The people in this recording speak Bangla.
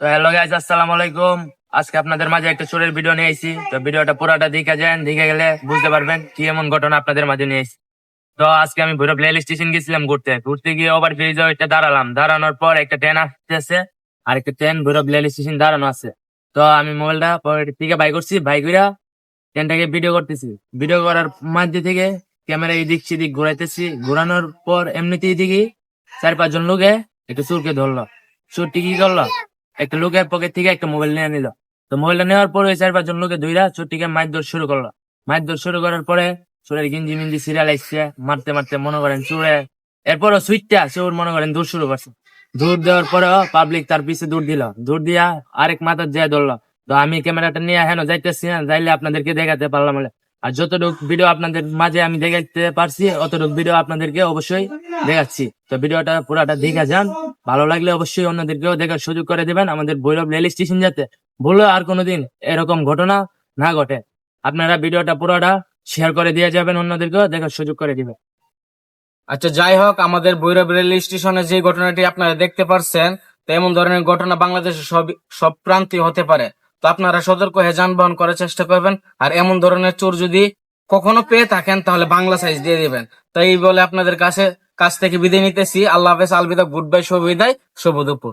তো হ্যালো গাইজ আসসালামু আলাইকুম। আজকে আপনাদের মাঝে একটা চোরের ভিডিও নিয়ে এসেছি তো ভিডিওটা পুরাটা দেখে যান, দেখে গেলে বুঝতে পারবেন কি এমন ঘটনা আপনাদের মাঝে নিয়ে এসেছি তো আজকে আমি ভৈরব রেল স্টেশন গেছিলাম ঘুরতে। ঘুরতে গিয়ে ওভার ব্রিজে ওইটা দাঁড়ালাম। দাঁড়ানোর পর একটা ট্রেন আসতেছে, আর একটা ট্রেন ভৈরব রেল স্টেশন দাঁড়ানো আছে। তো আমি মোবাইলটা থেকে বাই করছি, বাই কইরা ট্রেনটাকে ভিডিও করতেছি। ভিডিও করার মাঝে থেকে ক্যামেরা এদিক সেদিক ঘুরাইতেছি। ঘোরানোর পর এমনিতেই দেখি চার পাঁচজন লোকে একটু চুরকে ধরলো। চুরটি কি করল? একটা লোকের পকেট থেকে একটা মোবাইল নিয়ে নিল। তো মোবাইলটা নেওয়ার পরে ওই চার পাঁচজন লোকে দুইরা চুরটিকে মারধর শুরু করল। মারধর শুরু করার পরে চোরের গিঞ্জি মিঞ্জি সিরিয়াল আসছে, মারতে মারতে মনে করেন চোরে, এরপরও সুইটটা চোর মনে করেন দূর শুরু করছে। দূর দেওয়ার পরেও পাবলিক তার পিছে দূর দিল। দূর দিয়া আরেক মাথার যায় ধরলো। তো আমি ক্যামেরাটা নিয়ে হেন যাইতেছি না, যাইলে আপনাদেরকে দেখাতে পারলাম। আর যতটুকু ভিডিও আপনাদের মাঝে আমি দেখাতে পারছি, অতটুকু ভিডিও আপনাদেরকে অবশ্যই দেখাচ্ছি। তো ভিডিওটা পুরাটা দেখে যান। ভালো লাগলে অবশ্যই অন্যদেরকেও দেখার সুযোগ করে দিবেন। আমাদের ভৈরব রেল স্টেশন যাতে ভুলে আর কোনোদিন এরকম ঘটনা না ঘটে। আপনারা ভিডিওটা পুরোটা শেয়ার করে দিয়ে যাবেন, অন্যদেরকেও দেখার সুযোগ করে দিবেন। আচ্ছা যাই হোক, আমাদের ভৈরব রেল স্টেশনে যে ঘটনাটি আপনারা দেখতে পারছেন, তো এমন ধরনের ঘটনা বাংলাদেশের সব সব প্রান্তে হতে পারে। তো আপনারা সতর্ক হয়ে যানবাহন করার চেষ্টা করবেন। আর এমন ধরনের চোর যদি কখনো পেয়ে থাকেন, তাহলে বাংলা সাইজ দিয়ে দিবেন। তাই বলে আপনাদের কাছে কাছ থেকে বিদায় নিতেছি। আল্লাহ হাফেজ, আলবিদা, গুড বাই, শুভ বিদায়, শুভ দুপুর।